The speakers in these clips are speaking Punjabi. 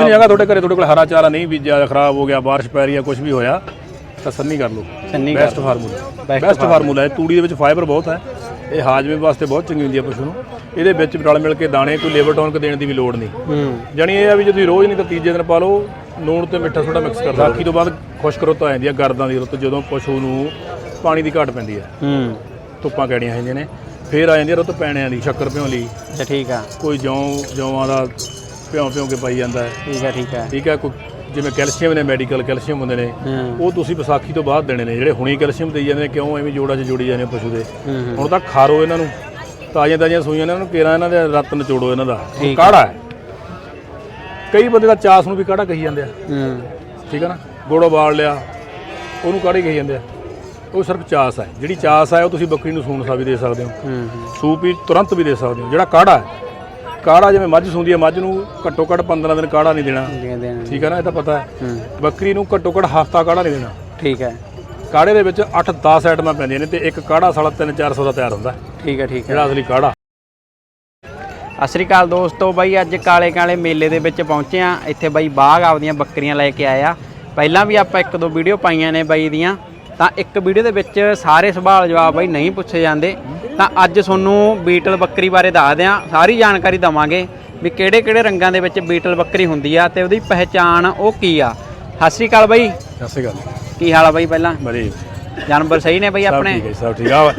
ਨਹੀਂ ਹੈਗਾ ਤੁਹਾਡੇ ਘਰੇ ਤੁਹਾਡੇ ਕੋਲ ਹਰਾ ਚਾਰਾ ਨਹੀਂ ਬੀਜਿਆ ਖਰਾਬ ਹੋ ਗਿਆ ਬਾਰਿਸ਼ ਪੈ ਰਹੀ ਹੈ ਕੁਝ ਵੀ ਹੋਇਆ ਤਾਂ ਸੰਨੀ ਕਰ ਲਓ। Sunny best formula best formula ਹੈ ਤੂੜੀ ਦੇ ਵਿੱਚ ਫਾਈਬਰ ਬਹੁਤ ਹੈ। ਇਹ ਹਾਜ਼ਮੇ ਵਾਸਤੇ ਬਹੁਤ ਚੰਗੀ ਹੁੰਦੀ ਹੈ ਪਸ਼ੂ ਨੂੰ। ਇਹਦੇ ਵਿੱਚ ਰਲ ਮਿਲ ਕੇ ਦਾਣੇ ਕੋਈ ਲੇਬਰ ਟੌਨਕ ਦੇਣ ਦੀ ਵੀ ਲੋੜ ਨਹੀਂ। ਜਾਣੀ ਇਹ ਆ ਵੀ ਜੇ ਤੁਸੀਂ ਰੋਜ਼ ਨਹੀਂ ਤਾਂ ਤੀਜੇ ਦਿਨ ਪਾ ਲਓ ਲੂਣ ਤੇ ਮਿੱਠਾ ਥੋੜਾ ਮਿਕਸ ਕਰ ਦਿਓ ਬਾਕੀ ਤੋਂ ਬਾਅਦ ਖੁਸ਼ਕ ਰੁੱਤ ਆ ਜਾਂਦੀ ਹੈ ਗਰਦਾਂ ਦੀ ਰੁੱਤ ਜਦੋਂ ਪਸ਼ੂ ਨੂੰ ਪਾਣੀ ਦੀ ਘਾਟ ਪੈਂਦੀ ਹੈ। ਧੁੱਪਾਂ ਕੈੜੀਆਂ ਹੁੰਦੀਆਂ ਨੇ। ਫੇਰ ਆ ਜਾਂਦੀ ਰੁੱਤ ਪੈਣਿਆਂ ਦੀ ਸ਼ੱਕਰ ਪਿਉਣ ਲਈ। ਅੱਛਾ ਠੀਕ ਆ। ਕੋਈ ਜੌਂ ਜੌਂਆਂ ਦਾ ਭਿਉਂ ਭਿਉਂ ਕੇ ਪਾਈ ਜਾਂਦਾ ਹੈ। ਠੀਕ ਆ ਠੀਕ ਆ ਠੀਕ ਹੈ ਕੋਈ ਜਿਵੇਂ ਕੈਲਸ਼ੀਅਮ ਨੇ ਮੈਡੀਕਲ ਕੈਲਸ਼ੀਅਮ ਹੁੰਦੇ ਨੇ ਹੂੰ। ਉਹ ਤੁਸੀਂ ਵਿਸਾਖੀ ਤੋਂ ਬਾਅਦ ਦੇਣੇ ਨੇ ਜਿਹੜੇ ਹੁਣੀ ਕੈਲਸ਼ੀਅਮ ਦੇਈ ਜਾਂਦੇ ਨੇ ਕਿਉਂ ਐਵੇਂ ਜੋੜਾਂ 'ਚ ਜੋੜੀ ਜਾਂਦੇ ਨੇ ਪਸ਼ੂ ਦੇ? ਹੂੰ ਹੁਣ ਤਾਂ ਖਾਰੋ ਇਹਨਾਂ ਨੂੰ ਤਾਜ਼ੀਆਂ ਤਾਜ਼ੀਆਂ ਸੂਈਆਂ ਨੇ ਇਹਨਾਂ ਨੂੰ ਕੇਰਾ ਇਹਨਾਂ ਦੇ ਰੱਤ ਨਿਚੋੜੋ ਇਹਨਾਂ ਦਾ। ਠੀਕ ਕਾੜਾ ਹੈ। ਕਈ ਬੰਦੇ ਦਾ ਚਾਸ ਨੂੰ ਵੀ ਕਾੜਾ ਕਹੀ ਜਾਂਦੇ ਆ। ਹੂੰ। ਠੀਕ ਹੈ ਨਾ? ਗੁੜ ਉਬਾਲ ਲਿਆ ਉਹਨੂੰ ਕਾੜੇ ਕਹੀ ਜਾਂਦੇ ਆ। ਉਹ ਸਿਰਫ ਚਾਸ ਹੈ। ਜਿਹੜੀ ਚਾਸ ਹੈ ਉਹ ਤੁਸੀਂ ਬੱਕਰੀ ਨੂੰ ਸੂਣ ਸਾ ਵੀ ਦੇ ਸਕਦੇ ਹੋ। ਹੂੰ ਹੂੰ। ਸੂਪ ਵੀ ਤੁਰੰਤ ਵੀ ਦੇ ਸਕਦੇ ਹੋ। ਜਿਹੜਾ ਕਾੜਾ ਹੈ ਕਾੜਾ ਜਿਵੇਂ ਮੱਝ ਸੂੰਦੀ ਹੈ ਮੱਝ ਨੂੰ ਘੱਟੋ ਘੱਟ 15 ਦਿਨ ਕਾੜਾ ਨਹੀਂ ਦੇਣਾ। ਦੇ ਦੇਣਾ। ਠੀਕ ਹੈ ਨਾ ਇਹ ਤਾਂ ਪਤਾ ਹੈ। ਬੱਕਰੀ ਨੂੰ ਘੱਟੋ ਘੱਟ ਹਫਤਾ ਕਾੜਾ ਨਹੀਂ ਦੇਣਾ। ਠੀਕ ਹੈ। ਕਾੜੇ ਦੇ ਵਿੱਚ 8-10 ਆਈਟਮਾਂ ਪੈਂਦੀਆਂ ਨੇ ਤੇ ਇੱਕ ਕਾੜਾ ਸਾਲਾ 3-400 ਦਾ ਤਿਆਰ ਹੁੰਦਾ। ਹੈ, ਠੀਕ ਹੈ ਠੀਕ ਹੈ। ਜਿਹੜਾ ਅਸਲੀ ਕਾੜਾ। ਸਤਿ ਸ਼੍ਰੀ ਅਕਾਲ ਦੋਸਤੋ ਬਾਈ ਅੱਜ ਕਾਲੇ ਕਾਲੇ ਮੇਲੇ ਦੇ ਵਿੱਚ ਪਹੁੰਚੇ ਆ ਇੱਥੇ ਬਾਈ ਬਾਗ ਆਪਦੀਆਂ ਬੱਕਰੀਆਂ ਲੈ ਕੇ ਆਇਆ ਪਹਿਲਾਂ ਵੀ ਆਪਾਂ ਇੱਕ ਦੋ ਵੀਡੀਓ ਪਾਈਆਂ ਨੇ ਬਾਈ ਦੀਆਂ। ਤਾਂ ਇੱਕ ਵੀਡੀਓ ਦੇ ਵਿੱਚ ਸਾਰੇ ਸਵਾਲ ਜਵਾਬ ਬਾਈ ਨਹੀਂ ਪੁੱਛੇ ਜਾਂਦੇ। ਤਾਂ ਅੱਜ ਤੁਹਾਨੂੰ ਬੀਟਲ ਬੱਕਰੀ ਬਾਰੇ ਦੱਸ ਦਿਆਂ ਸਾਰੀ ਜਾਣਕਾਰੀ ਦਵਾਂਗੇ ਵੀ ਕਿਹੜੇ ਕਿਹੜੇ ਰੰਗਾਂ ਦੇ ਵਿੱਚ ਬੀਟਲ ਬੱਕਰੀ ਹੁੰਦੀ ਆ ਤੇ ਉਹਦੀ ਪਹਿਚਾਣ ਉਹ ਕੀ ਆ। ਸਤਿ ਸ਼੍ਰੀ ਅਕਾਲ ਬਾਈ। ਸਤਿ ਸ਼੍ਰੀ ਅਕਾਲ। ਕੀ ਹਾਲ ਆ ਬਾਈ ਪਹਿਲਾਂ? ਬੜੀ ਜਾਨਵਰ ਸਹੀ ਨੇ ਬਾਈ ਆਪਣੇ? ਠੀਕ ਹੈ ਸਭ ਠੀਕ। ਆ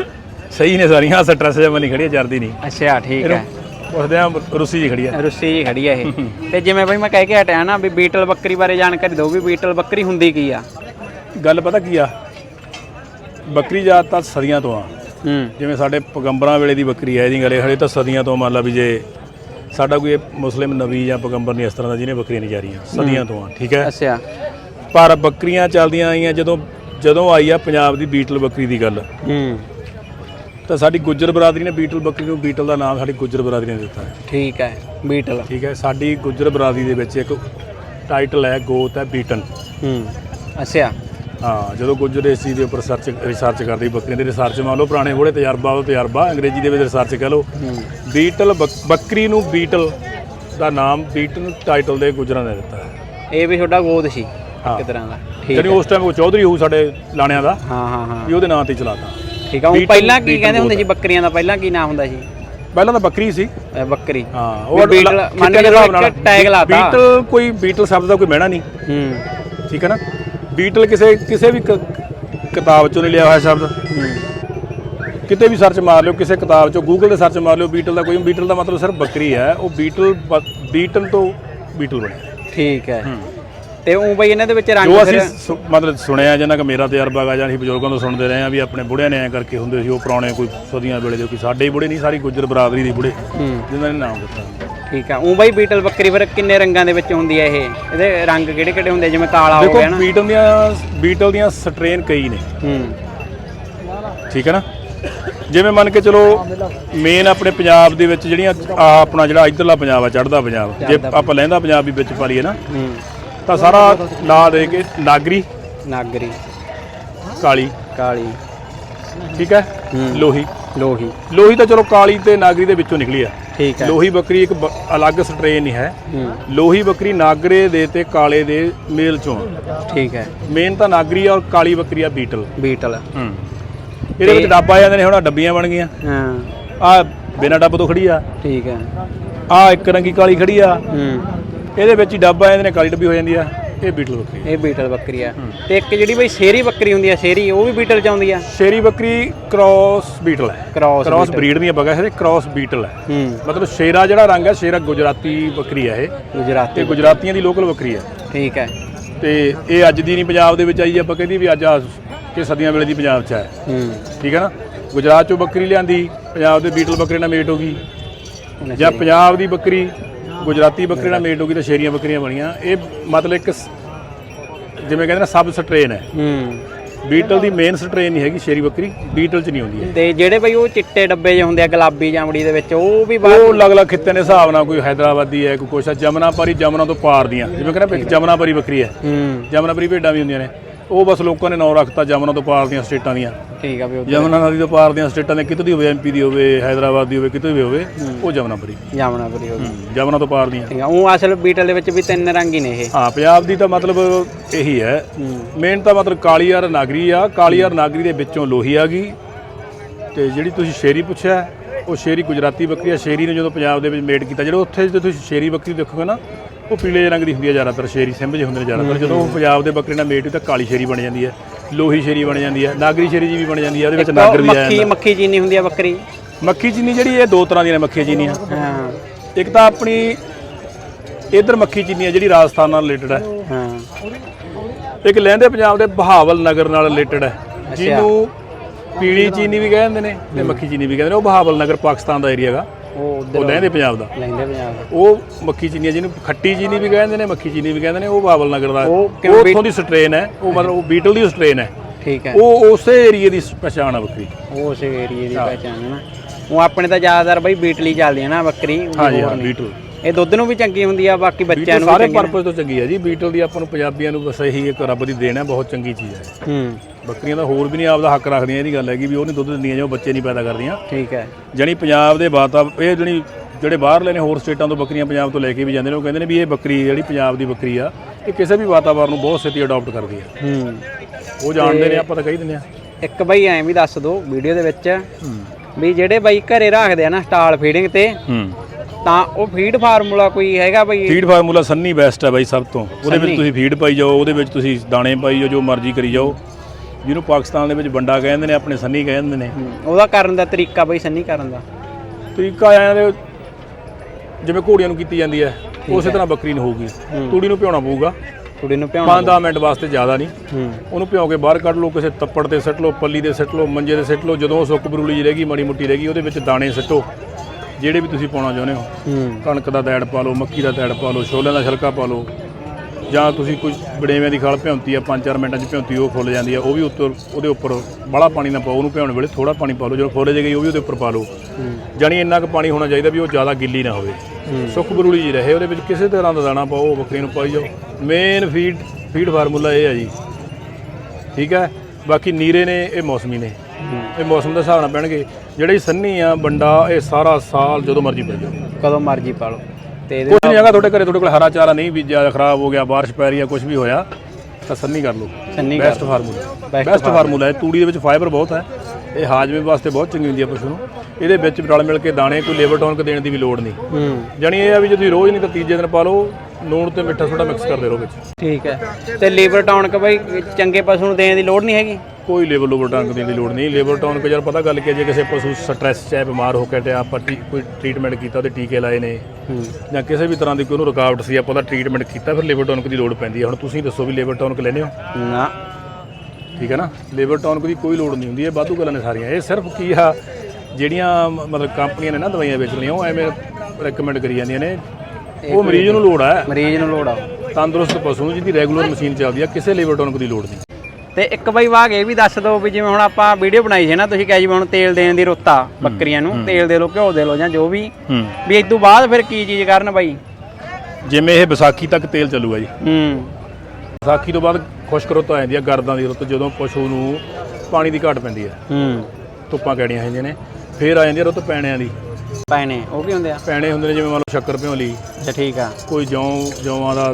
ਸਹੀ ਨੇ ਸਾਰੀਆਂ ਸਟ੍ਰੈਸ ਜਿਹਾ ਨਹੀਂ ਖੜੀ ਜਰਦੀ ਨਹੀਂ। ਅੱਛਾ ਠੀਕ ਹੈ ਪੁੱਛਦੇ ਆ ਰੁੱਸੀ ਜੀ ਖੜੀ ਆ। ਰੁੱਸੀ ਜੀ ਖੜੀ ਆ ਇਹ। ਤੇ ਜਿਵੇਂ ਬਈ ਮੈਂ ਕਹਿ ਕੇ ਹਟਿਆ ਨਾ ਵੀ ਬੀਟਲ ਬੱਕਰੀ ਬਾਰੇ ਜਾਣਕਾਰੀ ਦਿਓ ਵੀ ਬੀਟਲ ਬੱਕਰੀ ਹੁੰਦੀ ਕੀ ਆ? ਗੱਲ ਪਤਾ ਕੀ ਆ? ਬੱਕਰੀ ਜਾਤ ਤਾਂ ਸਦੀਆਂ ਤੋਂ ਆ। ਜਿਵੇਂ ਸਾਡੇ ਪਗੰਬਰਾਂ ਵੇਲੇ ਦੀ ਬੱਕਰੀ ਹੈ ਇਹਦੀ ਗਲੇ ਹਲੇ ਤਾਂ ਸਦੀਆਂ ਤੋਂ ਮੰਨ ਲਾ ਵੀ ਜੇ ਸਾਡਾ ਕੋਈ ਮੁਸਲਿਮ ਨਬੀ ਜਾਂ ਪਗੰਬਰ ਨਹੀਂ ਇਸ ਤਰ੍ਹਾਂ ਦਾ ਜਿਹਨੇ ਬੱਕਰੀਆਂ ਨਹੀਂ ਜਾਰੀਆਂ ਸਦੀਆਂ ਤੋਂ ਆ ਠੀਕ ਹੈ? ਅੱਛਾ। ਪਰ ਬੱਕਰੀਆਂ ਚੱਲਦੀਆਂ ਆਈਆਂ ਜਦੋਂ ਜਦੋਂ ਆਈ ਆ ਪੰਜਾਬ ਦੀ ਬੀਟਲ ਬੱਕਰੀ ਦੀ ਗੱਲ। ਹੂੰ। ਤਾਂ ਸਾਡੀ ਗੁੱਜਰ ਬਰਾਦਰੀ ਨੇ ਬੀਟਲ ਬੱਕਰੀ ਨੂੰ ਬੀਟਲ ਦਾ ਨਾਮ ਸਾਡੀ ਗੁੱਜਰ ਬਰਾਦਰੀ ਨੇ ਦਿੱਤਾ ਹੈ। ਠੀਕ ਹੈ ਬੀਟਲ। ਠੀਕ ਹੈ ਸਾਡੀ ਗੁੱਜਰ ਬਰਾਦਰੀ ਦੇ ਵਿੱਚ ਇੱਕ ਟਾਈਟਲ ਹੈ ਗੋਤ ਹੈ ਬੀਟਨ ਹੂੰ। ਅੱਛਾ। ਹਾਂ ਜਦੋਂ ਗੁੱਜਰ ਚੀਜ਼ ਦੇ ਉੱਪਰ ਸਰਚ ਰਿਸਰਚ ਕਰਦੇ ਸੀ, ਬੱਕਰੀਆਂ ਦੀ ਰਿਸਰਚ ਮੰਨ ਲਓ ਪੁਰਾਣੇ ਬੋੜੇ ਤਜਰਬਾ ਉਹ ਤਜਰਬਾ ਅੰਗਰੇਜ਼ੀ ਦੇ ਵਿੱਚ ਰਿਸਰਚ ਕਹਿ ਲਓ। ਬੀਟਲ ਬੱਕ- ਬੱਕਰੀ ਨੂੰ ਬੀਟਲ ਦਾ ਨਾਮ ਬੀਟਨ ਟਾਈਟਲ ਦੇ ਗੁੱਜਰਾਂ ਨੇ ਦਿੱਤਾ। ਇਹ ਵੀ ਤੁਹਾਡਾ ਗੋਦ ਸੀ। ਇੱਕ ਤਰ੍ਹਾਂ ਦਾ। ਠੀਕ ਜਿਹੜੀ ਉਸ ਟਾਈਮ ਉਹ ਚੌਧਰੀ ਹੋਊ ਸਾਡੇ ਲਾਣਿਆਂ ਦਾ ਹਾਂ ਹਾਂ ਹਾਂ। ਵੀ ਉਹਦੇ ਨਾਂ ਤੇ ਚਲਾਤਾ। ਠੀਕ ਆ ਉਹ ਬੀਟਲ- ਪਹਿਲਾਂ ਕੀ ਬੀਟਲ ਕਹਿੰਦੇ ਹੁੰਦੇ ਸੀ। ਬੱਕਰੀਆਂ ਦਾ? ਪਹਿਲਾਂ ਕੀ ਨਾਮ ਹੁੰਦਾ ਸੀ? ਪਹਿਲਾਂ ਤਾਂ ਬੱਕਰੀ ਸੀ। ਬੱਕਰੀ। ਹਾਂ ਵੀ ਬੀਟਲ ਮੰਨ ਕੇ ਇੱਕ ਟੈਗ ਲਾਤਾ। ਬੀਟਲ ਕੋਈ ਬੀਟਲ ਸ਼ਬਦ ਦਾ ਕੋਈ ਮਹਿਣਾ ਨਹੀਂ। ਹੂੰ। ਠੀਕ ਹੈ ਨਾ? ਬੀਟਲ ਕਿਸੇ ਕਿਸੇ ਵੀ ਕ- ਕਿਤਾਬ ਚੋਂ ਨਹੀਂ ਲਿਆ ਹੋਇਆ ਸ਼ਬਦ। ਕਿਤੇ ਵੀ ਸਰਚ ਮਾਰ ਲਿਓ ਕਿਸੇ ਕਿਤਾਬ ਚੋਂ ਗੂਗਲ ਤੇ ਸਰਚ ਮਾਰ ਲਿਓ ਬੀਟਲ ਦਾ ਕੋਈ ਬੀਟਲ ਦਾ ਮਤਲਬ ਸਿਰਫ ਬੱਕਰੀ ਹੈ। ਉਹ ਬੀਟਲ ਬ- ਬੀਟਲ ਤੋਂ ਬੀਟਲ ਬਣਿਆ ਠੀਕ ਹੈ। ਤੇ ਉਹ ਬਈ ਇਹਨਾਂ ਦੇ ਵਿੱਚ ਰੰਗ ਜੋ ਫਿਰ ਸੁ- ਮਤਲਬ ਸੁਣਿਆ ਜਿੰਨਾ ਕਿ ਮੇਰਾ ਤਜਰਬਾ ਹੈਗਾ ਜਾਂ ਅਸੀਂ ਬਜ਼ੁਰਗਾਂ ਤੋਂ ਸੁਣਦੇ ਰਹੇ ਆ ਵੀ ਆਪਣੇ ਬੁੜਿਆਂ ਨੇ ਐ ਕਰਕੇ ਹੁੰਦੇ ਸੀ ਉਹ ਪੁਰਾਣੇ ਕੋਈ ਸਦੀਆਂ ਵੇਲੇ ਦੇ ਕੋਈ ਸਾਡੇ ਹੀ ਬੁੜੇ ਨਹੀਂ ਸਾਰੀ ਗੁੱਜਰ ਬਰਾਦਰੀ ਦੇ ਬੁੜੇ ਹੂੰ। ਜਿਨ੍ਹਾਂ ਨੇ ਨਾਮ ਦਿੱਤਾ। ਠੀਕ ਆ ਉਹ ਬਾਈ ਬੀਟਲ ਬੱਕਰੀ ਫਿਰ ਕਿੰਨੇ ਰੰਗਾਂ ਦੇ ਵਿੱਚ ਹੁੰਦੀ ਹੈ ਇਹ? ਇਹਦੇ ਰੰਗ ਕਿਹੜੇ ਕਿਹੜੇ ਹੁੰਦੇ? ਜਿਵੇਂ ਕਾਲਾ ਹੋ ਦੇਖੋ ਗਿਆ ਨਾ। ਬੀਟਲ ਦੀਆਂ ਬੀਟਲ ਦੀਆਂ ਸਟ੍ਰੇਨ ਕਈ ਨੇ। ਹੂੰ। ਠੀਕ ਹੈ ਨਾ? ਜਿਵੇਂ ਮੰਨ ਕੇ ਚਲੋ ਮੇਨ ਆਪਣੇ ਪੰਜਾਬ ਦੇ ਵਿੱਚ ਜਿਹੜੀਆਂ ਆ ਆਪਣਾ ਜਿਹੜਾ ਇਧਰਲਾ ਪੰਜਾਬ ਆ ਚੜ੍ਹਦਾ ਪੰਜਾਬ। ਜੇ ਆਪਾਂ ਲਹਿੰਦਾ ਪੰਜਾਬ ਵੀ ਵਿੱਚ ਪਾ ਲਈਏ ਨਾ ਹੂੰ। ਤਾਂ ਸਾਰਾ ਨਾਂ ਦੇ ਕੇ ਨਾਗਰੀ। ਨਾਗਰੀ। ਕਾਲੀ। ਕਾਲੀ। ਠੀਕ ਹੈ ਹੂੰ। ਲੋਹੀ। ਲੋਹੀ। ਲੋਹੀ ਤਾਂ ਚਲੋ ਕਾਲੀ ਤੇ ਨਾਗਰੀ ਦੇ ਵਿੱਚੋਂ ਨਿਕਲੀ ਆ। ਠੀਕ ਹੈ। ਲੋਹੀ ਬੱਕਰੀ ਇੱਕ ਬ- ਅਲੱਗ ਸਟ੍ਰੇਨ ਹੈ। ਹੂੰ ਲੋਹੀ ਬੱਕਰੀ ਨਾਗਰੇ ਦੇ ਤੇ ਕਾਲੇ ਦੇ ਮੇਲ ਚੋਂ ਠੀਕ ਹੈ। ਮੇਨ ਤਾਂ ਨਾਗਰੀ ਆ ਔਰ ਕਾਲੀ ਬੱਕਰੀ ਆ ਬੀਟਲ। ਬੀਟਲ। ਹੂੰ। ਇਹਦੇ ਵਿੱਚ ਡੱਬ ਆ ਜਾਂਦੇ ਨੇ ਹੁਣ ਆਹ ਡੱਬੀਆਂ ਬਣ ਗਈਆਂ। ਹਾਂ। ਆ ਬਿਨਾਂ ਡੱਬ ਤੋਂ ਖੜੀ ਆ। ਠੀਕ ਹੈ। ਆ ਇੱਕ ਰੰਗੀ ਕਾਲੀ ਖੜੀ ਆ। ਹੂੰ। ਇਹਦੇ ਵਿੱਚ ਹੀ ਡੱਬ ਆ ਜਾਂਦੇ ਨੇ ਕਾਲੀ ਡੱਬੀ ਹੋ ਜਾਂਦੀ ਆ। ਇਹ ਬੀਟਲ ਬੱਕਰੀ ਇਹ ਬੀਟਲ ਬੱਕਰੀ ਆ। ਤੇ ਇੱਕ ਜਿਹੜੀ ਬਈ ਸ਼ੇਰੀ ਬੱਕਰੀ ਹੁੰਦੀ ਆ ਸ਼ੇਰੀ ਉਹ ਵੀ ਬੀਟਲ ਚ ਆਉਂਦੀ ਆ? ਸ਼ੇਰੀ ਬੱਕਰੀ ਕ੍ਰਾਸ ਬੀਟਲ ਹੈ। ਕ੍ਰਾਸ ਕ੍ਰਾਸ ਬਰੀਡ ਦੀਆਂ ਬਗਾ ਇਹ ਕ੍ਰਾਸ ਬੀਟਲ ਹੈ। ਹੂੰ। ਮਤਲਬ ਸ਼ੇਰਾ ਜਿਹੜਾ ਰੰਗ ਹੈ ਸ਼ੇਰਾ ਗੁਜਰਾਤੀ ਬੱਕਰੀ ਹੈ ਇਹ। ਗੁਜਰਾਤੀ ਤੇ ਗੁਜਰਾਤੀਆਂ ਦੀ ਲੋਕਲ ਬੱਕਰੀ ਹੈ। ਠੀਕ ਹੈ। ਤੇ ਇਹ ਅੱਜ ਦੀ ਨਹੀਂ ਪੰਜਾਬ ਦੇ ਵਿੱਚ ਆਈ ਆਪਾਂ ਕਹਿੰਦੀ ਵੀ ਅੱਜ ਆ ਕਿ ਸਦੀਆਂ ਵੇਲੇ ਦੀ ਪੰਜਾਬ 'ਚ ਹੈ। ਹੂੰ। ਠੀਕ ਹੈ ਨਾ? ਗੁਜਰਾਤ 'ਚੋਂ ਬੱਕਰੀ ਲਿਆਂਦੀ ਪੰਜਾਬ ਦੇ ਬੀਟਲ ਬੱਕਰੇ ਨਾਲ ਮੇਟ ਹੋ ਗਈ। ਜਾਂ। ਪੰਜਾਬ ਦੀ ਬੱਕਰੀ ਗੁਜਰਾਤੀ ਬੱਕਰੇ ਨਾਲ ਮੇਟ ਹੋ ਗਈ ਤਾਂ ਸ਼ੇਰੀਆਂ ਬੱਕਰੀਆਂ ਬਣੀਆਂ। ਇਹ ਮਤਲਬ ਇੱਕ ਸ- ਜਿਵੇਂ ਕਹਿੰਦੇ ਨਾ ਸਬ ਸਟ੍ਰੇਨ ਹੈ। ਹੂੰ। ਬੀਟਲ ਦੀ ਮੇਨ ਸਟ੍ਰੇਨ ਨਹੀਂ ਹੈਗੀ ਸ਼ੇਰੀ ਬੱਕਰੀ ਬੀਟਲ 'ਚ ਨਹੀਂ ਆਉਂਦੀ ਹੈ ਤੇ ਜਿਹੜੇ ਬਈ ਉਹ ਚਿੱਟੇ ਡੱਬੇ ਜਿਹੇ ਹੁੰਦੇ ਆ ਗੁਲਾਬੀ ਜਾਮੜੀ ਦੇ ਵਿੱਚ ਉਹ ਵੀ ਬਾਹਰ ਉਹ ਅਲੱਗ-ਅਲੱਗ ਖਿੱਤੇ ਦੇ ਹਿਸਾਬ ਨਾਲ ਕੋਈ ਹੈਦਰਾਬਾਦੀ ਹੈ ਕੋਈ ਕੁਛ ਹੈ ਜਮਨਾਪਰੀ ਜਮਨਾ ਤੋਂ ਪਾਰ ਦੀਆਂ। ਜਿਵੇਂ ਕਹਿੰਦਾ ਇੱਕ ਜਮਨਾਪਰੀ ਬੱਕਰੀ ਹੈ। ਹੂੰ। ਜਮਨਾਪਰੀ ਭੇਡਾਂ ਵੀ ਹੁੰਦੀਆਂ ਨੇ। ਉਹ ਬਸ ਲੋਕਾਂ ਨੇ ਨਾਂ ਰੱਖਤਾ ਜਮਨਾ ਤੋਂ ਪਾਰ ਦੀਆਂ ਸਟੇਟਾਂ ਦੀਆਂ। ਠੀਕ ਆ ਵੀ ਉੱਧਰ। ਜਮਨਾ ਨਦੀ ਤੋਂ ਪਾਰ ਦੀਆਂ ਸਟੇਟਾਂ ਦੇ ਕਿਤੇ ਦੀ ਹੋਵੇ ਐਮਪੀ ਦੀ ਹੋਵੇ ਹైదరాబాద్ ਦੀ ਹੋਵੇ ਕਿਤੇ ਵੀ ਹੋਵੇ ਉਹ ਜਮਨਾਪੁਰੀ ਜਾਮਣਾਪੁਰੀ ਹੋ ਗਈ। ਜਮਨਾ ਤੋਂ ਪਾਰ ਦੀਆਂ। ਠੀਕ ਆ ਉਹ ਅਸਲ ਬੀਟਲ ਦੇ ਵਿੱਚ ਵੀ ਤਿੰਨ ਰੰਗ ਹੀ ਨੇ ਇਹ। ਹਾਂ ਪੰਜਾਬ ਦੀ ਤਾਂ ਮਤਲਬ ਇਹੀ ਹੈ। ਮੇਨ ਤਾਂ ਮਤਲਬ ਕਾਲੀਆਰ ਨਾਗਰੀ ਆ ਕਾਲੀਆਰ ਨਾਗਰੀ ਦੇ ਵਿੱਚੋਂ ਲੋਹੀ ਆ ਗਈ। ਤੇ ਜਿਹੜੀ ਤੁਸੀਂ ਸ਼ੇਰੀ ਪੁੱਛਿਆ ਉਹ ਸ਼ੇਰੀ ਗੁਜਰਾਤੀ ਬੱਕਰੀ ਆ। ਸ਼ੇਰੀ ਨੂੰ ਜਦੋਂ ਪੰਜਾਬ ਦੇ ਵਿੱਚ ਮੇਡ ਕੀਤਾ ਜਿਹੜਾ ਉੱਥੇ ਜਦੋਂ ਤੁਸੀਂ ਸ਼ੇਰੀ ਬੱਕਰੀ ਦੇਖੋਗੇ ਨਾ ਉਹ ਪੀਲੇ ਜਿਹੇ ਰੰਗ ਦੀ ਹੁੰਦੀ ਹੈ ਜ਼ਿਆਦਾਤਰ ਸ਼ੇਰੀ ਸਿੰਭ ਜਿਹੇ ਹੁੰਦੇ ਨੇ ਜ਼ਿਆਦਾਤਰ। ਜਦੋਂ ਉਹ ਪੰਜਾਬ ਦੇ ਬੱਕਰੀ ਨਾਲ ਮੇਟ ਹੋਈ ਤਾਂ ਕਾਲੀ ਸ਼ੇਰੀ ਬਣ ਜਾਂਦੀ ਹੈ ਲੋਹੀ ਸ਼ੇਰੀ ਬਣ ਜਾਂਦੀ ਹੈ ਨਾਗਰੀ ਸ਼ੇਰੀ ਜੀ ਵੀ ਬਣ ਜਾਂਦੀ ਹੈ ਉਹਦੇ ਵਿੱਚ ਨਾਗਰ ਵੀ ਆ ਮੱਖੀ ਜਾਂਦਾ ਮੱਖੀ ਚੀਨੀ ਹੁੰਦੀ ਆ ਬੱਕਰੀ। ਮੱਖੀ ਚੀਨੀ ਜਿਹੜੀ ਇਹ ਦੋ ਤਰ੍ਹਾਂ ਦੀਆਂ ਨੇ ਮੱਖੀ ਚੀਨੀਆਂ। ਹਾਂ। ਇੱਕ ਤਾਂ ਆਪਣੀ ਇਧਰ ਮੱਖੀ ਚੀਨੀ ਹੈ ਜਿਹੜੀ ਰਾਜਸਥਾਨ ਨਾਲ ਰਿਲੇਟਡ ਹੈ ਹਾਂ। ਇੱਕ ਲਹਿੰਦੇ ਪੰਜਾਬ ਦੇ ਬਹਾਵਲ ਨਗਰ ਨਾਲ ਰਿਲੇਟਡ ਹੈ ਜਿਹਨੂੰ ਪੀਲੀ ਚੀਨੀ ਵੀ ਕਹਿੰਦੇ ਨੇ ਤੇ ਮੱਖੀ ਚੀਨੀ ਵੀ ਕਹਿੰਦੇ ਨੇ। ਉਹ ਬਹਾਵਲ ਨਗਰ ਪਾਕਿਸਤਾਨ ਦਾ ਏਰੀਆ ਹੈਗਾ। ਉਹ ਉਹ ਲਹਿੰਦੇ ਪੰਜਾਬ ਦਾ? ਲੈਂਦੇ ਪੰਜਾਬ ਦਾ। ਉਹ ਮੱਖੀ ਚੀਨੀ ਜਿਹਨੂੰ ਖੱਟੀ ਚੀਨੀ ਵੀ ਕਹਿੰਦੇ ਨੇ ਮੱਖੀ ਚੀਨੀ ਵੀ ਕਹਿੰਦੇ ਨੇ ਉਹ ਬਹਾਵਲ ਨਗਰ ਦਾ ਉਹ ਉਹ ਉੱਥੋਂ ਦੀ ਸਟ੍ਰੇਨ ਹੈ ਉਹ ਮਤਲਬ ਉਹ ਬੀਟਲ ਦੀ ਸਟ੍ਰੇਨ ਹੈ। ਠੀਕ ਹੈ। ਉਹ ਉਸੇ ਏਰੀਏ ਦੀ ਪਛਾਣ ਹੈ ਬੱਕਰੀ। ਉਹ ਉਸ ਏਰੀਏ ਦੀ ਪਹਿਚਾਣ ਹੈ ਨਾ। ਉਹ ਆਪਣੇ ਤਾਂ ਜ਼ਿਆਦਾਤਰ ਬਈ ਬੀਟਲੀ ਚੱਲਦੀ ਹੈ ਨਾ ਬੱਕਰੀ ਉਹਦੀ ਹਾਂਜੀ ਹੋਰ ਹਾਂ ਨਹੀਂ। ਬੀਟਲ। ਇਹ ਦੁੱਧ ਨੂੰ ਵੀ ਚੰਗੀ ਹੁੰਦੀ ਆ ਬਾਕੀ ਬੱਚਿਆਂ ਬੀਟਲ ਨੂੰ ਵੀ ਸਾਰੇ ਚੰਗੀ ਪਰਪਸ ਤੋਂ ਚੰਗੀ ਹੈ ਜੀ। ਬੀਟਲ ਦੀ ਆਪਾਂ ਨੂੰ ਪੰਜਾਬੀਆਂ ਨੂੰ ਬਸ ਇਹੀ ਇੱਕ ਰੱਬ ਦੀ ਦੇਣ ਹੈ ਬਹੁਤ ਚੰਗੀ ਚੀਜ਼ ਹੈ। ਹੂੰ। ਬੱਕਰੀਆਂ ਦਾ ਹੋਰ ਵੀ ਨਹੀਂ ਆਪਦਾ ਹੱਕ ਰੱਖਦੀਆਂ ਇਹਦੀ ਗੱਲ ਹੈਗੀ ਵੀ ਉਹ ਨਹੀਂ ਦੁੱਧ ਦਿੰਦੀਆਂ ਜੋ ਬੱਚੇ ਨਹੀਂ ਪੈਦਾ ਕਰਦੀਆਂ। ਠੀਕ ਹੈ। ਜਣੀ ਪੰਜਾਬ ਦੇ ਵਾਤਾ ਇਹ ਜਿਹੜੀ ਜਿਹੜੇ ਬਾਹਰਲੇ ਨੇ ਹੋਰ ਸਟੇਟਾਂ ਤੋਂ ਬੱਕਰੀਆਂ ਪੰਜਾਬ ਤੋਂ ਲੈ ਕੇ ਵੀ ਜਾਂਦੇ ਨੇ ਉਹ ਕਹਿੰਦੇ ਨੇ ਵੀ ਇਹ ਬੱਕਰੀ ਜਿਹੜੀ ਪੰਜਾਬ ਦੀ ਬੱਕਰੀ ਆ ਇਹ ਕਿਸੇ ਵੀ ਵਾਤਾਵਰਨ ਨੂੰ ਬਹੁਤ ਛੇਤੀ ਅਡਾਪਟ ਕਰਦੀ ਆ। ਹੂੰ। ਉਹ ਜਾਣਦੇ ਨੇ ਆਪਾਂ ਤਾਂ ਕਹੀ ਦਿੰਦੇ ਆ। ਇੱਕ ਬਈ ਐਂ ਵੀ ਦੱਸ ਦਿਓ ਵੀਡੀਓ ਦੇ ਵਿੱਚ। ਵੀ ਜਿਹੜੇ ਬਈ ਘਰੇ ਰੱਖਦੇ ਆ ਨਾ ਸਟਾਲ ਫੀਡਿੰਗ ਤੇ ਹੂੰ। ਤਾਂ ਉਹ ਫੀਡ ਫਾਰਮੂਲਾ ਕੋਈ ਹੈਗਾ ਬਈ? ਫੀਡ ਫਾਰਮੂਲਾ ਸੰਨੀ ਬੈਸਟ ਹੈ ਬਾਈ ਸਭ ਤੋਂ। ਉਹਦੇ ਵਿੱਚ। ਤੁਸੀਂ ਫੀਡ ਪਾਈ ਜਾਓ ਉਹਦੇ ਵਿੱਚ ਤੁਸੀਂ ਦਾਣੇ ਪਾਈ ਜਾਓ ਜੋ ਮਰਜ਼ੀ ਕਰੀ ਜਾਓ। ਜਿਹਨੂੰ ਪਾਕਿਸਤਾਨ ਦੇ ਵਿੱਚ ਬੰਡਾ ਕਹਿੰਦੇ ਨੇ ਆਪਣੇ ਸੰਨੀ ਕਹਿੰਦੇ ਨੇ। ਉਹਦਾ ਕਰਨ ਦਾ ਤਰੀਕਾ ਬਈ ਸੰਨੀ ਕਰਨ ਦਾ। ਤਰੀਕਾ ਆਇਆ ਦੇ ਜਿਵੇਂ ਘੋੜੀਆਂ ਨੂੰ ਕੀਤੀ ਜਾਂਦੀ ਹੈ ਉਸੇ ਤਰ੍ਹਾਂ ਬੱਕਰੀ ਨੂੰ ਹੋਊਗੀ। ਤੂੜੀ ਨੂੰ ਭਿਉਣਾ ਪਊਗਾ। ਕੁੜੀ ਨੂੰ ਭਿਉਣਾ 5-10 ਮਿੰਟ ਵਾਸਤੇ ਜ਼ਿਆਦਾ ਨਹੀਂ। ਉਹਨੂੰ ਭਿਉਂ ਕੇ ਬਾਹਰ ਕੱਢ ਲਓ ਕਿਸੇ ਤੱਪੜ ਤੇ ਸਿੱਟ ਲਓ ਪੱਲੀ ਤੇ ਸਿੱਟ ਲਓ ਮੰਜੇ ਤੇ ਸਿੱਟ ਲਓ ਜਦੋਂ ਸੁੱਕ ਬਰੂਲੀ ਜਿਹੀ ਰਹਿ ਗਈ ਮਾੜੀ ਮੁੱਟੀ ਰਹਿ ਗਈ ਉਹਦੇ ਵਿੱਚ ਦਾਣੇ ਸਿੱਟੋ। ਜਿਹੜੇ ਵੀ ਤੁਸੀਂ ਪਾਉਣਾ ਚਾਹੁੰਦੇ ਹੋ। ਹੂੰ। ਕਣਕ ਦਾ ਦੈੜ ਪਾ ਲਓ ਮੱਕੀ ਦਾ ਦੈੜ ਪਾ ਲਓ ਛੋਲਿਆਂ ਦਾ ਛਿਲਕਾ ਪਾ ਲਓ। ਜਾਂ ਤੁਸੀਂ ਕੁਝ ਬੜੇਵੇਂ ਦੀ ਖਾਲ ਭਿਉਂਤੀ ਆ 5-4 ਮਿੰਟਾਂ 'ਚ ਭਿਉਂਤੀ, ਉਹ ਫੁੱਲ ਜਾਂਦੀ ਆ, ਉਹ ਵੀ ਉੱਤੋਂ ਉਹਦੇ ਉੱਪਰ ਬੜਾ ਪਾਣੀ ਨਾ ਪਾਓ, ਉਹਨੂੰ ਭਿਉਣ ਵੇਲੇ ਥੋੜਾ ਪਾਣੀ ਪਾ ਲਓ, ਜਦੋਂ ਫੁੱਲ ਜੇ ਗਈ, ਉਹ ਵੀ ਉਹਦੇ ਉੱਪਰ ਪਾ ਲਓ। ਜਾਣੀ ਇੰਨਾ ਕੁ ਪਾਣੀ ਹੋਣਾ ਚਾਹੀਦਾ ਵੀ ਉਹ ਜ਼ਿਆਦਾ ਗਿੱਲੀ ਨਾ ਹੋਵੇ। ਸੁੱਕ ਬਰੂਲੀ ਜੀ ਰਹੇ, ਉਹਦੇ ਵਿੱਚ ਕਿਸੇ ਤਰ੍ਹਾਂ ਦਾ ਦਾਣਾ ਪਾਓ, ਉਹ ਬੱਕਰੀ ਨੂੰ ਪਾਈ ਜਾਓ। ਮੇਨ ਫੀਡ ਫੀਡ ਫਾਰਮੂਲਾ ਇਹ ਹੈ ਜੀ। ਠੀਕ ਹੈ? ਬਾਕੀ ਨੀਰੇ ਨੇ, ਇਹ ਮੌਸਮੀ ਨੇ। ਇਹ ਮੌਸਮ ਦੇ ਹਿਸਾਬ ਨਾਲ ਪੈਣਗੇ। ਜਿਹੜੇ ਸੰਨੀ ਆ ਬੰਡਾ ਇਹ ਸਾਰਾ ਸਾਲ ਜਦੋਂ ਮਰਜ਼ੀ ਪੈ ਜਾਓ। ਕਦੋਂ ਮਰਜ਼ੀ ਪਾ ਲਓ। ਤੇ ਇਹਦੇ ਕੁਝ ਨਹੀਂ ਹੈਗਾ ਤੁਹਾਡੇ ਘਰੇ ਤੁਹਾਡੇ ਕੋਲ ਹਰਾ ਚਾਰਾ ਨਹੀਂ ਬੀਜਿਆ ਖਰਾਬ ਹੋ ਗਿਆ ਬਾਰਿਸ਼ ਪੈ ਰਹੀ ਆ ਕੁਝ ਵੀ ਹੋਇਆ ਤਾਂ ਸੰਨੀ ਕਰ ਲਓ। ਸੰਨੀ ਕਰ ਬੈਸਟ ਫਾਰਮੂਲਾ ਬੈਸਟ ਫਾਰਮੂਲਾ ਹੈ। ਤੂੜੀ ਦੇ ਵਿੱਚ ਫਾਈਬਰ ਬਹੁਤ ਹੈ। ਇਹ ਹਾਜ਼ਮੇ ਵਾਸਤੇ ਬਹੁਤ ਚੰਗੀ ਹੁੰਦੀ ਹੈ ਪਸ਼ੂ ਨੂੰ। ਇਹਦੇ ਵਿੱਚ ਰਲ ਮਿਲ ਕੇ ਦਾਣੇ ਕੋਈ ਲੇਬਰ ਟੌਨਕ ਦੇਣ ਦੀ ਵੀ ਲੋੜ ਨਹੀਂ। ਹੂੰ। ਜਾਣੀ ਇਹ ਆ ਵੀ ਜੇ ਤੁਸੀਂ ਰੋਜ਼ ਨਹੀਂ ਤਾਂ ਤੀਜੇ ਦਿਨ ਪਾ ਲਓ ਨੂਣ ਤੇ ਮਿੱਠਾ ਥੋੜਾ ਮਿਕਸ ਕਰਦੇ ਰਹੋ ਵਿੱਚ। ਠੀਕ ਹੈ। ਤੇ ਲੀਵਰ ਟਾਉਨਕ ਬਈ ਚੰਗੇ ਪਸ਼ੂ ਨੂੰ ਦੇਣ ਦੀ ਲੋੜ ਨਹੀਂ ਹੈਗੀ? ਕੋਈ ਲੇਬਰ ਲੋਬਰ ਦੇਣ ਦੀ ਲੋੜ ਨਹੀਂ। ਲੇਬਰ ਟੌਨਕ ਯਾਰ ਪਤਾ ਗੱਲ ਕੀ ਹੈ ਜੇ ਕਿਸੇ ਪਸ਼ੂ ਸਟ੍ਰੈਸ ਚ ਹੈ ਬਿਮਾਰ ਹੋ ਕੇ ਤੇ ਆਪਾਂ ਟੀ- ਕੋਈ ਟ੍ਰੀਟਮੈਂਟ ਕੀਤਾ ਉਹਦੇ ਟੀਕੇ ਲਾਏ ਨੇ ਜਾਂ ਕਿਸੇ ਵੀ ਤਰ੍ਹਾਂ ਦੀ ਕੋਈ ਉਹਨੂੰ ਰੁਕਾਵਟ ਸੀ ਆਪਾਂ ਉਹਦਾ ਟ੍ਰੀਟਮੈਂਟ ਕੀਤਾ ਫਿਰ ਲੇਬਰ ਟੌਨਕ ਦੀ ਲੋੜ ਪੈਂਦੀ ਹੈ। ਹੁਣ ਤੁਸੀਂ ਦੱਸੋ ਵੀ ਲੇਬਰ ਟੌਨਕ ਲੈਨੇ ਹੋ? ਨਾ। ਠੀਕ ਹੈ ਨਾ? ਲੇਬਰ ਟੌਨਕ ਦੀ ਕੋਈ ਲੋੜ ਨਹੀਂ ਹੁੰਦੀ ਇਹ ਵਾਧੂ ਗੱਲਾਂ ਨੇ ਸਾਰੀਆਂ। ਇਹ ਸਿਰਫ ਕੀ ਆ ਜਿਹੜੀਆਂ ਮ- ਮਤਲਬ ਕੰਪਨੀਆਂ ਨੇ ਨਾ ਦਵਾਈਆਂ ਵੇਚਣੀਆਂ ਉਹ ਐਵੇਂ ਰეკਮੈਂਡ ਕਰੀ ਜਾਂਦੀਆਂ ਨੇ। ਉਹ ਮਰੀਜ਼ ਨੂੰ ਲੋੜ ਹੈ ਮਰੀਜ਼ ਨੂੰ ਲੋੜ ਆ। ਤੰਦਰੁਸਤ ਪਸ਼ੂ ਨੂੰ ਜਿਹਦੀ ਰੈਗੂਲਰ ਮਸ਼ੀਨ ਚੱਲਦੀ ਆ ਕਿਸੇ ਲੇਬਰ ਟੌਨਕ ਦੀ ਲੋੜ ਨਹੀਂ। ਤੇ ਇੱਕ ਬਈ ਵਾਗ ਇਹ ਵੀ ਦੱਸ ਦਿਓ ਵੀ ਜਿਵੇਂ ਹੁਣ ਆਪਾਂ ਵੀਡੀਓ ਬਣਾਈ ਸੀ ਨਾ ਤੁਸੀਂ ਕਿਹਾ ਜਿਵੇਂ ਹੁਣ ਤੇਲ ਦੇਣ ਦੀ ਰੁੱਤ ਆ ਬੱਕਰੀਆਂ ਨੂੰ ਤੇਲ ਦੇ ਲਓ ਘਿਓ ਦੇ ਲਓ ਜਾਂ ਜੋ ਵੀ। ਹੂੰ। ਵੀ ਇਸ ਤੋਂ ਬਾਅਦ ਫਿਰ ਕੀ ਚੀਜ਼ ਕਰਨ ਬਾਈ? ਜਿਵੇਂ ਇਹ ਵਿਸਾਖੀ ਤੱਕ ਤੇਲ ਚੱਲੂਗਾ ਜੀ। ਹੂੰ। ਵਿਸਾਖੀ ਤੋਂ ਬਾਅਦ ਖੁਸ਼ਕ ਰੁੱਤ ਆ ਜਾਂਦੀ ਆ ਗਰਦਾਂ ਦੀ ਰੁੱਤ ਜਦੋਂ ਪਸ਼ੂ ਨੂੰ ਪਾਣੀ ਦੀ ਘਾਟ ਪੈਂਦੀ ਹੈ ਹੂੰ। ਧੁੱਪਾਂ ਕਿਹੜੀਆਂ ਹੁੰਦੀਆਂ ਨੇ ਫੇਰ ਆ ਜਾਂਦੀ ਆ ਰੁੱਤ ਪੈਣਿਆਂ ਦੀ। ਪੈਣੇ ਉਹ ਕੀ ਹੁੰਦੇ ਆ। ਪੈਣੇ ਹੁੰਦੇ ਨੇ ਜਿਵੇਂ ਮੰਨ ਲਓ ਸ਼ੱਕਰ ਭਿਉਂ ਲਈ। ਅੱਛਾ ਠੀਕ ਆ। ਕੋਈ ਜੌਂ ਜੌਆਂ ਦਾ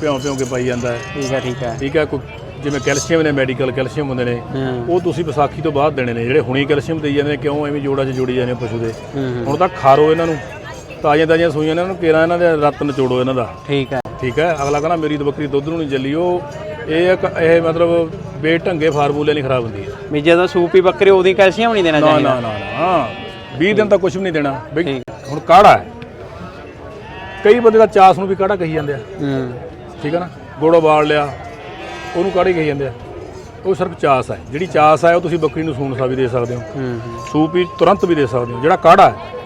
ਭਿਉਂ ਭਿਉਂ ਕੇ ਪਾਈ ਜਾਂਦਾ ਹੈ। ਠੀਕ ਆ ਠੀਕ ਆ। ਠੀਕ ਹੈ ਕੋਈ ਜਿਵੇਂ ਕੈਲਸ਼ੀਅਮ ਨੇ ਮੈਡੀਕਲ ਕੈਲਸ਼ੀਅਮ ਹੁੰਦੇ ਨੇ ਹਾਂ। ਉਹ ਤੁਸੀਂ ਵਿਸਾਖੀ ਤੋਂ ਬਾਅਦ ਦੇਣੇ ਨੇ ਜਿਹੜੇ ਹੁਣੀ ਕੈਲਸ਼ੀਅਮ ਦੇਈ ਜਾਂਦੇ ਨੇ ਕਿਉਂ ਐਵੇਂ ਜੋੜਾਂ 'ਚ ਜੋੜੀ ਜਾਂਦੇ ਹੋ ਪਸ਼ੂ ਦੇ? ਹੂੰ ਹੁਣ ਤਾਂ ਖਾਰੋ ਇਹਨਾਂ ਨੂੰ ਤਾਜ਼ੀਆਂ ਤਾਜ਼ੀਆਂ ਸੂਈਆਂ ਨੇ ਇਹਨਾਂ ਨੂੰ ਕੇਰਾ ਇਹਨਾਂ ਦੇ ਰੱਤ ਨਿਚੋੜੋ ਇਹਨਾਂ ਦਾ। ਠੀਕ ਆ ਠੀਕ ਹੈ? ਅਗਲਾ ਕਹਿੰਦਾ ਮੇਰੀ ਬੱਕਰੀ ਦੁੱਧ ਨੂੰ ਨਹੀਂ ਚੱਲੀ ਉਹ ਇਹ ਇੱਕ ਇਹ ਮਤਲਬ ਬੇਢੰਗੇ ਫਾਰਮੂਲੇ ਨਹੀਂ ਖਰਾਬ ਹੁੰਦੀ ਹੈ। ਵੀ ਜਦੋਂ ਸੂਪੀ ਬੱਕਰੀ ਉਹਦੀ ਕੈਲਸ਼ੀਅਮ ਨਹੀਂ ਦੇਣਾ ਨਾ ਚਾਹੀਦਾ। ਨਾ ਨਾ ਨਾ ਹਾਂ। 20 ਦਿਨ ਤਾਂ ਕੁਝ ਵੀ ਨਹੀਂ ਦੇਣਾ। ਬਈ। ਹੁਣ ਕਾੜਾ ਹੈ। ਕਈ ਬੰਦੇ ਦਾ ਚਾਸ ਨੂੰ ਵੀ ਕਾੜਾ ਕਹੀ ਜਾਂਦੇ ਆ। ਹੂੰ। ਠੀਕ ਹੈ ਨਾ? ਗੋੜੋ ਬਾੜ ਲਿਆ ਉਹਨੂੰ ਕਾੜੇ ਕਹੀ ਜਾਂਦੇ ਆ? ਉਹ ਸਿਰਫ ਚਾਸ ਹੈ ਜਿਹੜੀ ਚਾਸ ਹੈ ਉਹ ਤੁਸੀਂ ਬੱਕਰੀ ਨੂੰ ਸੂਣ ਸਾ ਵੀ ਦੇ ਸਕਦੇ ਹੋ। ਸੂਪ ਵੀ ਤੁਰੰਤ ਵੀ ਦੇ ਸਕਦੇ ਹੋ। ਜਿਹੜਾ ਕਾੜਾ ਹੈ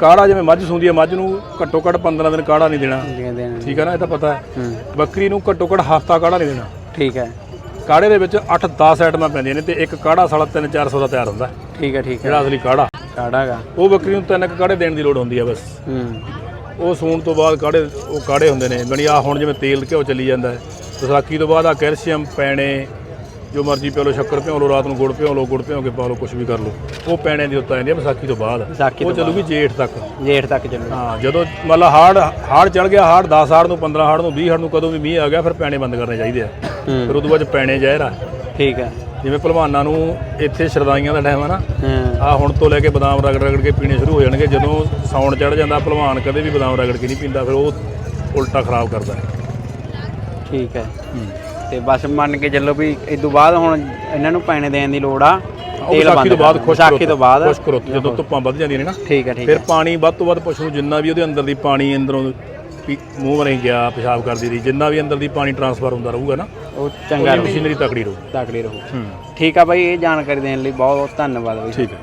ਕਾੜਾ ਜਿਵੇਂ ਮੱਝ ਸੂੰਦੀ ਹੈ ਮੱਝ ਨੂੰ ਘੱਟੋ ਘੱਟ 15 ਦਿਨ ਕਾੜਾ ਨਹੀਂ ਦੇਣਾ। ਠੀਕ ਹੈ ਨਾ ਇਹ ਤਾਂ ਪਤਾ ਹੈ। ਬੱਕਰੀ ਨੂੰ ਘੱਟੋ ਘੱਟ ਹਫਤਾ ਕਾੜਾ ਨਹੀਂ ਦੇਣਾ। ਠੀਕ ਹੈ। ਕਾੜੇ ਦੇ ਵਿੱਚ 8-10 ਆਈਟਮਾਂ ਪੈਂਦੀਆਂ ਨੇ ਤੇ ਇੱਕ ਕਾੜਾ ਸਾਲਾ 3-400 ਦਾ ਤਿਆਰ ਹੁੰਦਾ। ਠੀਕ ਹੈ ਠੀਕ ਹੈ। ਜਿਹੜਾ ਅਸਲੀ ਕਾੜਾ। ਕਾੜਾਗਾ ਉਹ ਬੱਕਰੀ ਨੂੰ ਤਿੰਨ ਕਾੜੇ ਦੇਣ ਦੀ ਲੋੜ ਹੁੰਦੀ ਹੈ ਬਸ। ਹੂੰ। ਉਹ ਸੂਣ ਤੋਂ ਬਾਅਦ ਕਾੜੇ ਉਹ ਕਾੜੇ ਹੁੰਦੇ ਨੇ। ਬਣੀ ਆ ਹੁਣ ਜਿਵੇਂ ਤੇਲ ਘਿਓ ਚੱਲੀ ਜਾਂਦਾ ਹੈ। ਵਿਸਾਖੀ ਤੋਂ ਬਾਅਦ ਆ ਕੈਲਸ਼ੀਅਮ ਪੈਣੇ ਜੋ ਮਰਜ਼ੀ ਪਿਓ ਲਓ ਸ਼ੱਕਰ ਪਿਓ ਲਓ ਰਾਤ ਨੂੰ ਗੁੜ ਪਿਓ ਲਓ ਗੁੜ ਪਿਓ ਕੇ ਪਾ ਲਓ ਕੁਝ ਵੀ ਕਰ ਲਓ ਉਹ ਪੈਣੇ ਦੀ ਉੱਤਾ ਜਾਂਦੀ ਆ ਵਿਸਾਖੀ ਤੋਂ ਬਾਅਦ। ਵਿਸਾਖੀ ਉਹ ਤੋਂ ਚੱਲੂਗੀ ਜੇਠ ਤੱਕ। ਜੇਠ ਤੱਕ ਚੱਲੂ ਹਾਂ ਜਦੋਂ ਮਤਲਬ ਹਾੜ ਹਾੜ ਚੜ ਗਿਆ ਹਾੜ 10 ਹਾੜ ਨੂੰ 15 ਹਾੜ ਨੂੰ 20 ਹਾੜ ਨੂੰ ਕਦੋਂ ਵੀ ਮੀਂਹ ਆ ਗਿਆ ਫਿਰ ਪੈਣੇ ਬੰਦ ਕਰਨੇ ਚਾਹੀਦੇ ਆ। ਹੂੰ। ਫਿਰ ਉਦੋਂ ਬਾਅਦ ਪੈਣੇ ਜ਼ਹਿਰ ਆ। ਠੀਕ ਹੈ ਜਿਵੇਂ ਭਲਵਾਨਾਂ ਨੂੰ ਇੱਥੇ ਸ਼ਰਦਾਈਆਂ ਦਾ ਟਾਈਮ ਆ ਨਾ ਹਾਂ। ਆ ਹੁਣ ਤੋਂ ਲੈ ਕੇ ਬਦਾਮ ਰਗੜ ਰਗੜ ਕੇ ਪੀਣੇ ਸ਼ੁਰੂ ਹੋ ਜਾਣਗੇ। ਜਦੋਂ ਸੌਣ ਚੜ ਜਾਂਦਾ ਭਲਵਾਨ ਕਦੇ ਵੀ ਬਦਾਮ ਰਗੜ ਕੇ ਨਹੀਂ ਪੀਂਦਾ ਫਿਰ ਉਹ ਉਲਟਾ ਖਰਾਬ ਕਰਦਾ। ਹੈ ਠੀਕ ਹੈ। ਤੇ ਬਸ ਮੰਨ ਕੇ ਚੱਲੋ ਵੀ ਇਸ ਤੋਂ ਬਾਅਦ ਹੁਣ ਇਹਨਾਂ ਨੂੰ ਪੈਣੇ ਦੇਣ ਦੀ ਲੋੜ ਆ ਉਹ ਵਿਸਾਖੀ ਤੋਂ ਬਾਅਦ ਖੁਸ਼ਕ ਤੋਂ ਬਾਅਦ। ਖੁਸ਼ਕ ਰੁੱਤ ਜਦੋਂ ਧੁੱਪਾਂ ਵੱਧ ਜਾਂਦੀਆਂ ਨੇ ਨਾ। ਠੀਕ ਹੈ ਠੀਕ ਫਿਰ ਪਾਣੀ ਵੱਧ ਤੋਂ ਵੱਧ ਪਸ਼ੂ ਨੂੰ ਜਿੰਨਾ ਵੀ ਉਹਦੇ ਅੰਦਰ ਦੀ ਪਾਣੀ ਅੰਦਰੋਂ ਮੂੰਹ ਨਹੀਂ ਗਿਆ ਪਿਸ਼ਾਬ ਕਰਦੀ ਰਹੀ ਜਿੰਨਾ ਵੀ ਅੰਦਰ ਦੀ ਪਾਣੀ ਟਰਾਂਸਫਰ ਹੁੰਦਾ ਰਹੂਗਾ ਨਾ ਉਹ ਚੰਗਾ ਮਸ਼ੀਨਰੀ ਤਕੜੀ ਰਹੂ। ਤਕੜੀ ਰਹੂ। ਠੀਕ ਆ ਬਾਈ ਇਹ ਜਾਣਕਾਰੀ ਦੇਣ ਲਈ ਬਹੁਤ ਬਹੁਤ ਧੰਨਵਾਦ ਬਾਈ ਠੀਕ ਹੈ।